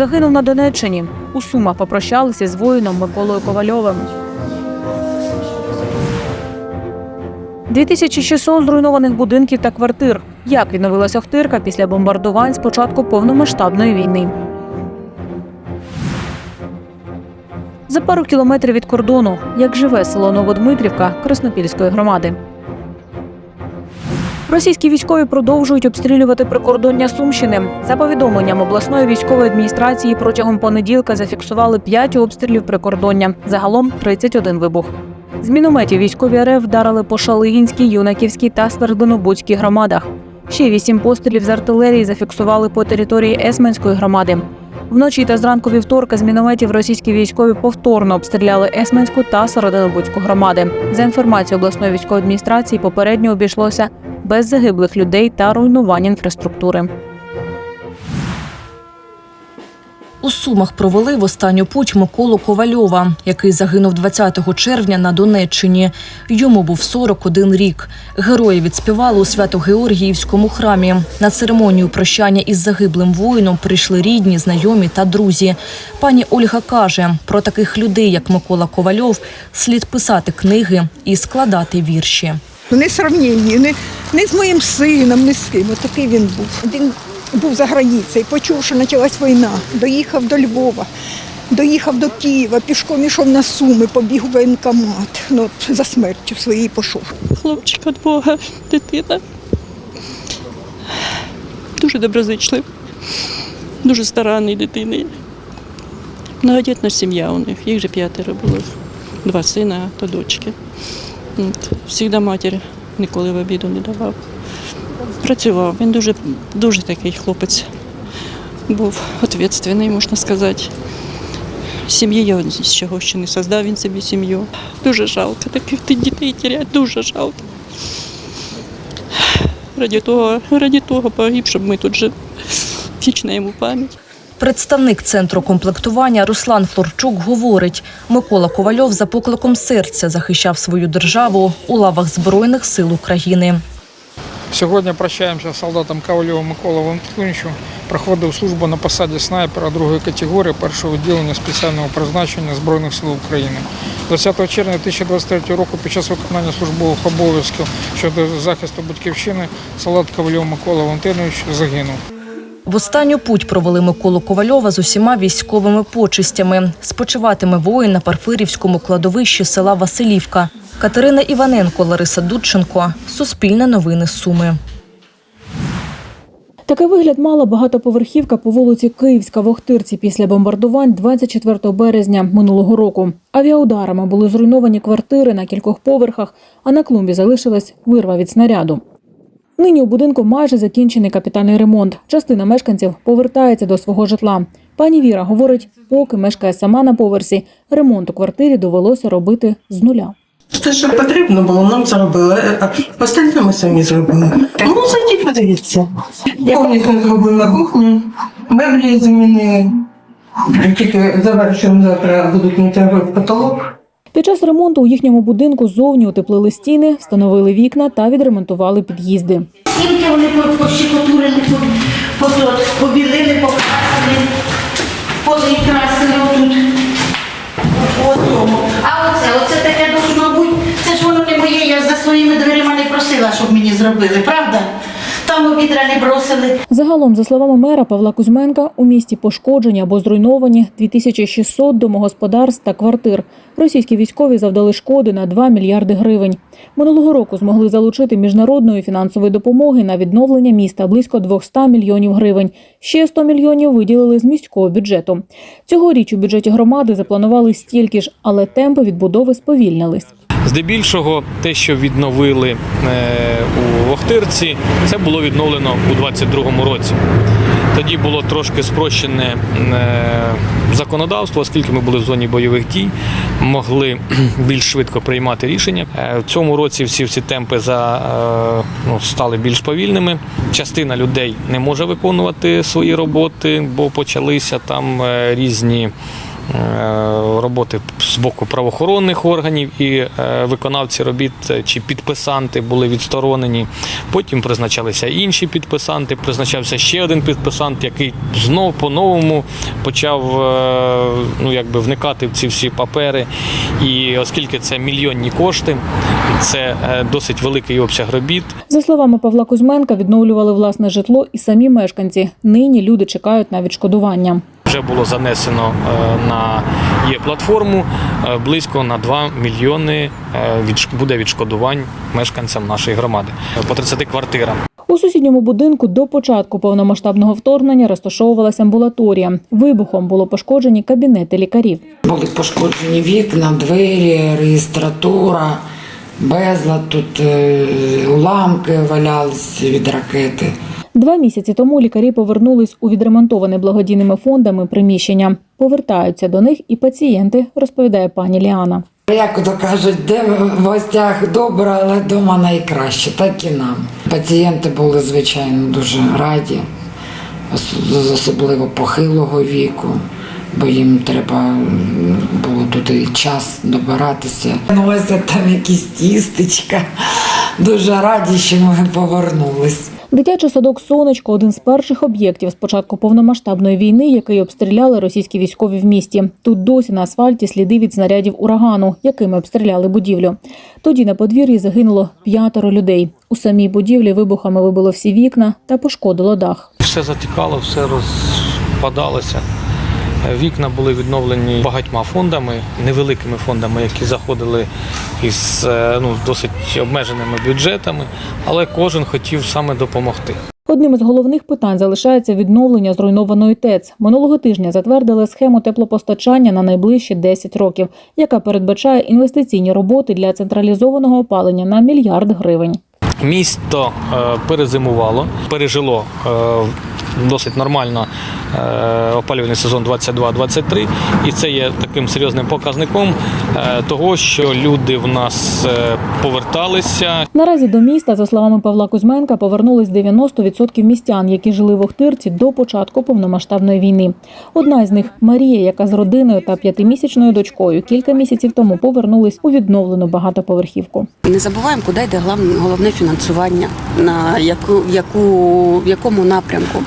Загинув на Донеччині. У Сумах попрощалися з воїном Миколою Ковальовим. 2600 зруйнованих будинків та квартир. Як відновилася Охтирка після бомбардувань з початку повномасштабної війни? За пару кілометрів від кордону, як живе село Новодмитрівка Краснопільської громади. Російські військові продовжують обстрілювати прикордоння Сумщини. За повідомленням обласної військової адміністрації протягом понеділка зафіксували 5 обстрілів прикордоння. Загалом 31 вибух. З мінометів військові РФ вдарили по Шалигінській, Юнаківській та Свердлинобудській громадах. Ще вісім пострілів з артилерії зафіксували по території Есменської громади. Вночі та зранку вівторка з мінометів російські військові повторно обстріляли Есменську та Серединобудську громади. За інформацією обласної військової адміністрації, попередньо обійшлося без загиблих людей та руйнувань інфраструктури. У Сумах провели в останню путь Миколу Ковальова, який загинув 20 червня на Донеччині. Йому був 41 рік. Герої відспівали у Свято-Георгіївському храмі. На церемонію прощання із загиблим воїном прийшли рідні, знайомі та друзі. Пані Ольга каже, про таких людей, як Микола Ковальов, слід писати книги і складати вірші. Не сравнінні, не, не з моїм сином, не з ким. Отакий він був. Він був за границею, почув, що почалась війна, доїхав до Львова, доїхав до Києва, пішком ішов на Суми, побіг у воєнкомат. Ну, за смертю своєї пішов. хлопчик від Бога, дитина. Дуже доброзичлив, дуже старанний дитини. Многодітна сім'я у них, їх же п'ятеро було. Два сина та дочки. Всігда матір ніколи в обіду не давав. Працював. Він дуже, дуже такий хлопець був відповідальний, можна сказати. Сім'ї я з чого ще не создав він собі сім'ю. Дуже жалко таких дітей теряти, дуже жалко. Раді того, раді того погиб, щоб ми тут жили. Вічна йому пам'ять. Представник центру комплектування Руслан Флорчук говорить: Микола Ковальов за покликом серця захищав свою державу у лавах Збройних сил України. Сьогодні прощаємося з солдатом Ковальовим Миколою Валентиновичу. Проходив службу на посаді снайпера другої категорії першого відділення спеціального призначення Збройних сил України. 20 червня 2023 року під час виконання службових обов'язків щодо захисту батьківщини солдат Ковальов Микола Валентинович загинув. В останню путь провели Миколу Ковальова з усіма військовими почистями. Спочиватиме воїн на Парфирівському кладовищі села Василівка. Катерина Іваненко, Лариса Дудченко. Суспільне новини Суми. Такий вигляд мала багатоповерхівка по вулиці Київська в Охтирці після бомбардувань 24 березня минулого року. Авіаударами були зруйновані квартири на кількох поверхах, а на клумбі залишилась вирва від снаряду. Нині у будинку майже закінчений капітальний ремонт. Частина мешканців повертається до свого житла. Пані Віра говорить, поки мешкає сама на поверсі, ремонт у квартирі довелося робити з нуля. Те, що потрібно було, нам зробили. А Остальне ми самі зробили. Ну, зайдіть, подивіться. Повністю зробила кухню, меблі замінили. Тільки завершуємо завтра будуть мити потолок. Під час ремонту у їхньому будинку зовні утеплили стіни, встановили вікна та відремонтували під'їзди. Стінки вони по- пощекотурили, по- по- побілили, покрасили, поли красили отут. По. А оце, оце таке должно бути. Це ж воно не моє, я за своїми дверима не просила, щоб мені зробили, правда? Там обідра не бросили. Загалом, за словами мера Павла Кузьменка, у місті пошкоджені або зруйновані 2600 домогосподарств та квартир. Російські військові завдали шкоди на 2 мільярди гривень. Минулого року змогли залучити міжнародної фінансової допомоги на відновлення міста близько 200 мільйонів гривень. Ще 100 мільйонів виділили з міського бюджету. Цьогоріч у бюджеті громади запланували стільки ж, але темпи відбудови сповільнились. Здебільшого, те, що відновили е, у Охтирці, це було відновлено у 2022 році. Тоді було трошки спрощене е, законодавство, оскільки ми були в зоні бойових дій, могли більш швидко приймати рішення. Е, В цьому році всі ці темпи за, ну, стали більш повільними. Частина людей не може виконувати свої роботи, бо почалися там різні роботи з боку правоохоронних органів і е, виконавці робіт е, чи підписанти були відсторонені. Потім призначалися інші підписанти, призначався ще один підписант, який знов по-новому почав е, ну, якби вникати в ці всі папери. І оскільки це мільйонні кошти, це е, досить великий обсяг робіт. За словами Павла Кузьменка, відновлювали власне житло і самі мешканці. Нині люди чекають на відшкодування. Вже було занесено е, на є платформу е, близько на 2 мільйони е, буде відшкодувань мешканцям нашої громади по 30 квартирам. У сусідньому будинку до початку повномасштабного вторгнення розташовувалася амбулаторія. Вибухом було пошкоджені кабінети лікарів. Були пошкоджені вікна, двері, реєстратура, безлад, тут уламки валялись від ракети. Два місяці тому лікарі повернулись у відремонтоване благодійними фондами приміщення. Повертаються до них і пацієнти, розповідає пані Ліана. Як то кажуть, де в гостях добре, але вдома найкраще, так і нам. Пацієнти були, звичайно, дуже раді, особливо похилого віку, бо їм треба було тут і час добиратися. Носять там якісь тістечка. Дуже раді, що ми повернулись. Дитячий садок Сонечко один з перших об'єктів з початку повномасштабної війни, який обстріляли російські військові в місті. Тут досі на асфальті сліди від снарядів урагану, якими обстріляли будівлю. Тоді на подвір'ї загинуло п'ятеро людей. У самій будівлі вибухами вибило всі вікна та пошкодило дах. Все затікало, все розпадалося. Вікна були відновлені багатьма фондами, невеликими фондами, які заходили із е, ну, досить обмеженими бюджетами, але кожен хотів саме допомогти. Одним із головних питань залишається відновлення зруйнованої ТЕЦ. Минулого тижня затвердили схему теплопостачання на найближчі 10 років, яка передбачає інвестиційні роботи для централізованого опалення на мільярд гривень. Місто е, перезимувало, пережило е, досить нормально опалювальний сезон 22-23, і це є таким серйозним показником е, того, що люди в нас е, поверталися, Наразі до міста, за словами Павла Кузьменка, повернулись 90% містян, які жили в Охтирці до початку повномасштабної війни. Одна з них Марія, яка з родиною та п'ятимісячною дочкою кілька місяців тому повернулись у відновлену багатоповерхівку. Не забуваємо, куди йде главне- головне фінансування, на яку, яку, в якому напрямку.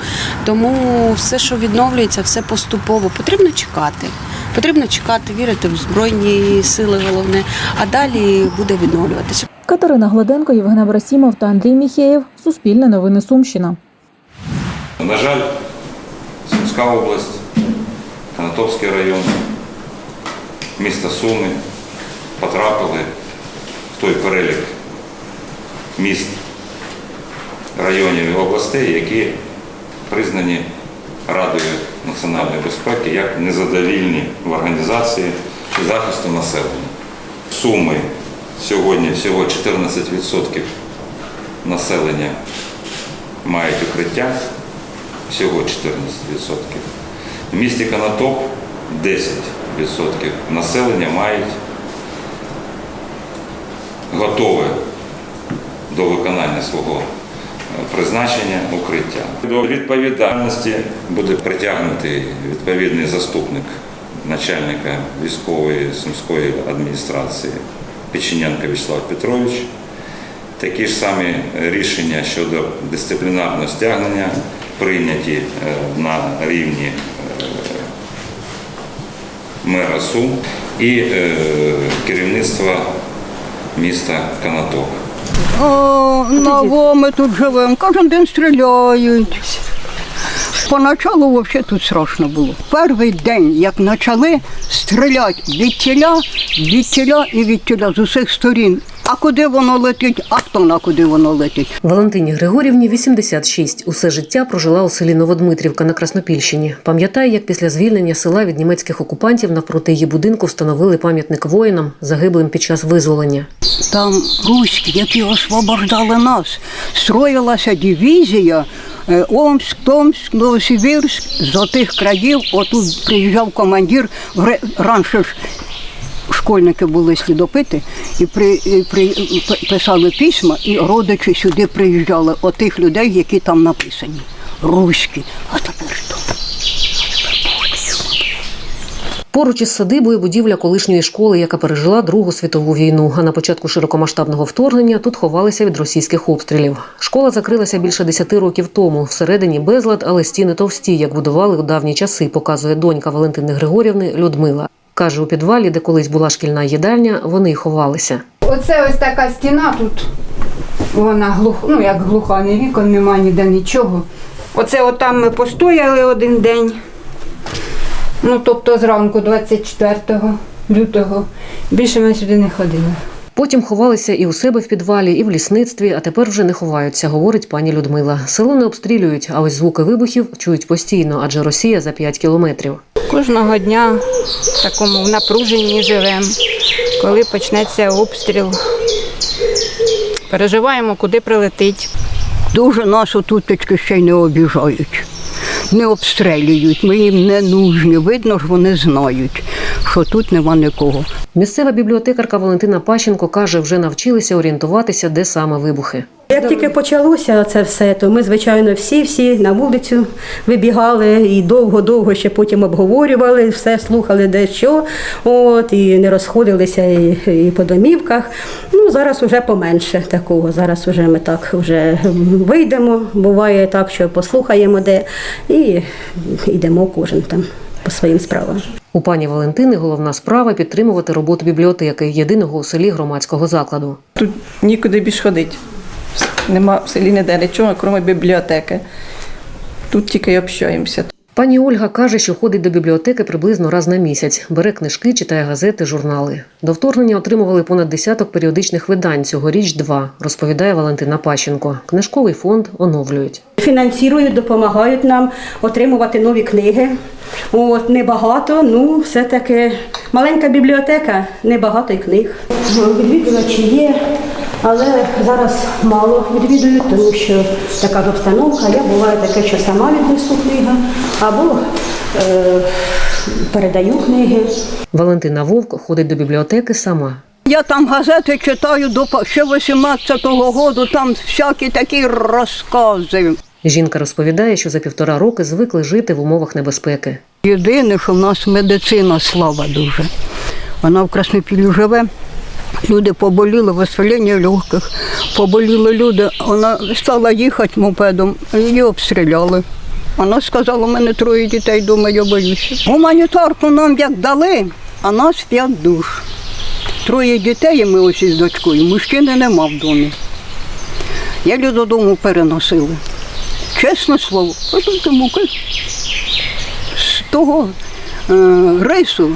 Тому все, що відновлюється, все поступово. Потрібно чекати. Потрібно чекати, вірити в збройні сили, головне, а далі буде відновлюватися. Катерина Гладенко, Євген Абрасімов та Андрій Міхеєв. Суспільне новини Сумщина. На жаль, Сумська область, Канатопський район, місто Суми потрапили в той перелік міст, районів і областей, які признані Радою національної безпеки як незадовільні в організації захисту населення. Суми сьогодні всього 14% населення мають укриття, всього 14%. В місті Канатоп 10% населення мають готове до виконання свого призначення укриття. До відповідальності буде притягнутий відповідний заступник начальника військової сумської адміністрації Печенянка Вячеслав Петрович. Такі ж самі рішення щодо дисциплінарного стягнення прийняті е, на рівні е, мера Сум і е, керівництва міста Канатоп. О, ново ми тут живемо, кожен день стріляють. Поначалу взагалі тут страшно було. Перший день, як почали стріляти від тіля, від тіля і від тіля з усіх сторін. А куди воно летить, а хто на куди воно летить. Валентині Григорівні 86. Усе життя прожила у селі Новодмитрівка на Краснопільщині. Пам'ятає, як після звільнення села від німецьких окупантів навпроти її будинку встановили пам'ятник воїнам, загиблим під час визволення. Там руські, які освобождали нас. Строїлася дивізія е, Омськ, Томськ, Новосибірськ, з отих країв. Отут приїжджав командир. Раніше ж школьники були слідопити і, при, і при, писали письма, і родичі сюди приїжджали отих людей, які там написані. Руські. А тепер що? Поруч із садибою будівля колишньої школи, яка пережила Другу світову війну. А на початку широкомасштабного вторгнення тут ховалися від російських обстрілів. Школа закрилася більше 10 років тому. Всередині безлад, але стіни товсті, як будували у давні часи, показує донька Валентини Григорівни Людмила. Каже, у підвалі, де колись була шкільна їдальня, вони ховалися. Оце ось така стіна тут. Вона глуха, ну як глуха, ні вікон, нема ніде нічого. Оце отам ми постояли один день. Ну, тобто зранку 24 лютого. Більше ми сюди не ходили. Потім ховалися і у себе в підвалі, і в лісництві, а тепер вже не ховаються, говорить пані Людмила. Село не обстрілюють, а ось звуки вибухів чують постійно, адже Росія за 5 кілометрів. Кожного дня в такому напруженні живемо. Коли почнеться обстріл, переживаємо, куди прилетить. Дуже нашу тутечки ще й не обіжають, не обстрілюють. Ми їм не нужні. Видно ж, вони знають, що тут нема нікого. Місцева бібліотекарка Валентина Пащенко каже, вже навчилися орієнтуватися, де саме вибухи. Як тільки почалося це все, то ми, звичайно, всі-всі на вулицю вибігали і довго-довго ще потім обговорювали, все слухали де що, от, і не розходилися і, і по домівках. Ну, зараз вже поменше такого. Зараз вже ми так вже вийдемо. Буває так, що послухаємо де і йдемо кожен там по своїм справам. У пані Валентини головна справа підтримувати роботу бібліотеки, єдиного у селі громадського закладу. Тут нікуди більш ходити. Нема в селі ніде нічого, крім бібліотеки. Тут тільки й общаємося. Пані Ольга каже, що ходить до бібліотеки приблизно раз на місяць, бере книжки, читає газети, журнали. До вторгнення отримували понад десяток періодичних видань, цьогоріч два, розповідає Валентина Пащенко. Книжковий фонд оновлюють. Фінансують, допомагають нам отримувати нові книги. От небагато, ну все-таки маленька бібліотека, небагато й книг. Відвідувачі є, але зараз мало відвідують, тому що така ж обстановка. Я буває таке, що сама віднесу книга, або е, передаю книги. Валентина Вовк ходить до бібліотеки сама. Я там газети читаю до ще 18-го року, там всякі такі розкази. Жінка розповідає, що за півтора роки звикли жити в умовах небезпеки. Єдине, що в нас медицина слава дуже. Вона в Краснопіллі живе. Люди поболіли, виселення легких, поболіли люди. Вона стала їхати мопедом, її обстріляли. Вона сказала, у мене троє дітей вдома, я боюся. Гуманітарку нам як дали, а нас п'ять душ. Троє дітей, і ми ось із дочкою. Мужчини нема в домі. Я додому переносили. Чесне слово, потім муки з того е, рису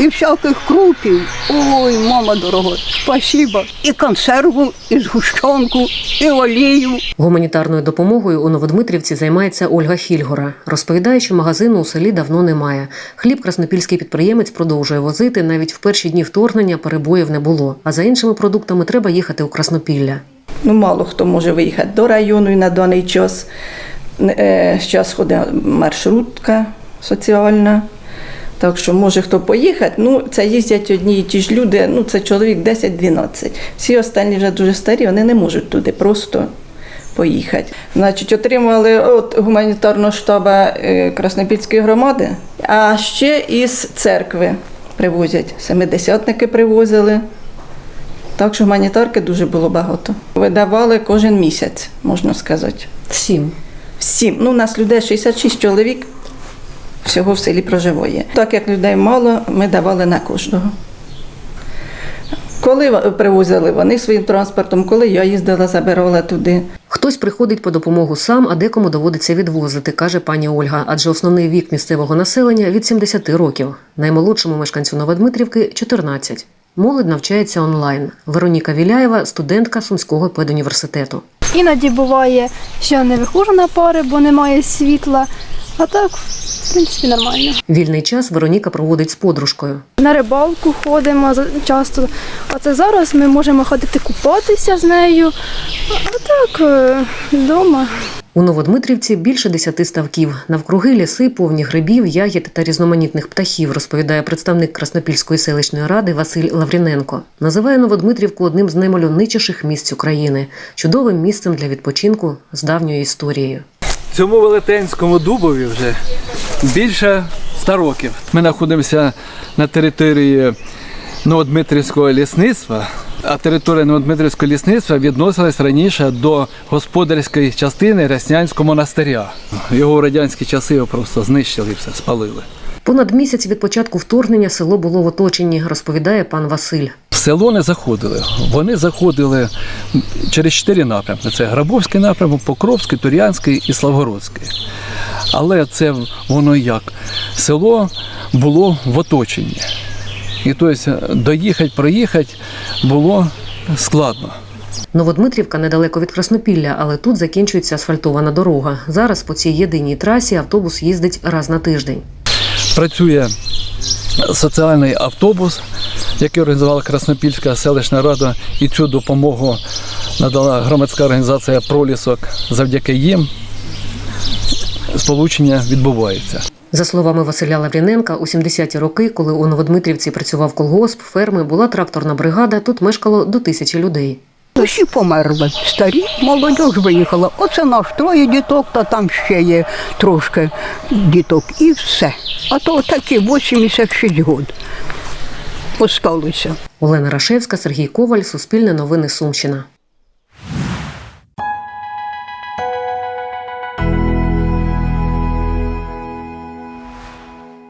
і всяких крупів. Ой, мама дорога, спасіба. І консерву, і згущенку, і олію. Гуманітарною допомогою у Новодмитрівці займається Ольга Хільгора. Розповідає, що магазину у селі давно немає. Хліб краснопільський підприємець продовжує возити. Навіть в перші дні вторгнення перебоїв не було. А за іншими продуктами треба їхати у Краснопілля. Ну, мало хто може виїхати до району і на даний час. Е, Зараз ходить маршрутка соціальна. Так що може хто поїхати, ну це їздять одні і ті ж люди, ну це чоловік 10-12. Всі останні вже дуже старі, вони не можуть туди просто поїхати. Значить, отримали от гуманітарного штабу е, Краснопільської громади, а ще із церкви привозять. Семидесятники привозили. Так що гуманітарки дуже було багато. Видавали кожен місяць, можна сказати. Всім. Всім. Ну, у нас людей 66 чоловік всього в селі проживає. Так як людей мало, ми давали на кожного. Коли привозили вони своїм транспортом, коли я їздила, забирала туди. Хтось приходить по допомогу сам, а декому доводиться відвозити, каже пані Ольга. Адже основний вік місцевого населення від 70 років. Наймолодшому мешканцю Новодмитрівки 14. Молодь навчається онлайн. Вероніка Віляєва, студентка Сумського педуніверситету. Іноді буває, що не виходжу на пари, бо немає світла. А так, в принципі, нормально. Вільний час Вероніка проводить з подружкою. На рибалку ходимо часто. Оце зараз ми можемо ходити купатися з нею. А так, е, вдома. У Новодмитрівці більше десяти ставків. Навкруги ліси повні грибів, ягід та різноманітних птахів, розповідає представник Краснопільської селищної ради Василь Лавріненко. Називає Новодмитрівку одним з наймальовничіших місць України, чудовим місцем для відпочинку з давньою історією. Цьому велетенському дубові вже більше 100 років. Ми знаходимося на території Новодмитрівського лісництва. А територія Новодмитрівського лісництва відносилась раніше до господарської частини Ряснянського монастиря. Його в радянські часи його просто знищили і все, спалили. Понад місяць від початку вторгнення село було в оточенні, розповідає пан Василь. В село не заходили. Вони заходили через чотири напрямки: це Грабовський напрямок, Покровський, Тур'янський і Славгородський. Але це воно як? Село було в оточенні. І тобто доїхати, проїхати було складно. Новодмитрівка недалеко від Краснопілля, але тут закінчується асфальтована дорога. Зараз по цій єдиній трасі автобус їздить раз на тиждень. Працює соціальний автобус, який організувала Краснопільська селищна рада, і цю допомогу надала громадська організація Пролісок. Завдяки їм сполучення відбувається. За словами Василя Лавріненка, у 70-ті роки, коли у Новодмитрівці працював колгосп, ферми, була тракторна бригада, тут мешкало до тисячі людей. Усі померли. Старі, молодь виїхала. Оце наш троє діток, та там ще є трошки діток. І все. А то такі 86 років. Осталося. Олена Рашевська, Сергій Коваль, Суспільне новини Сумщина.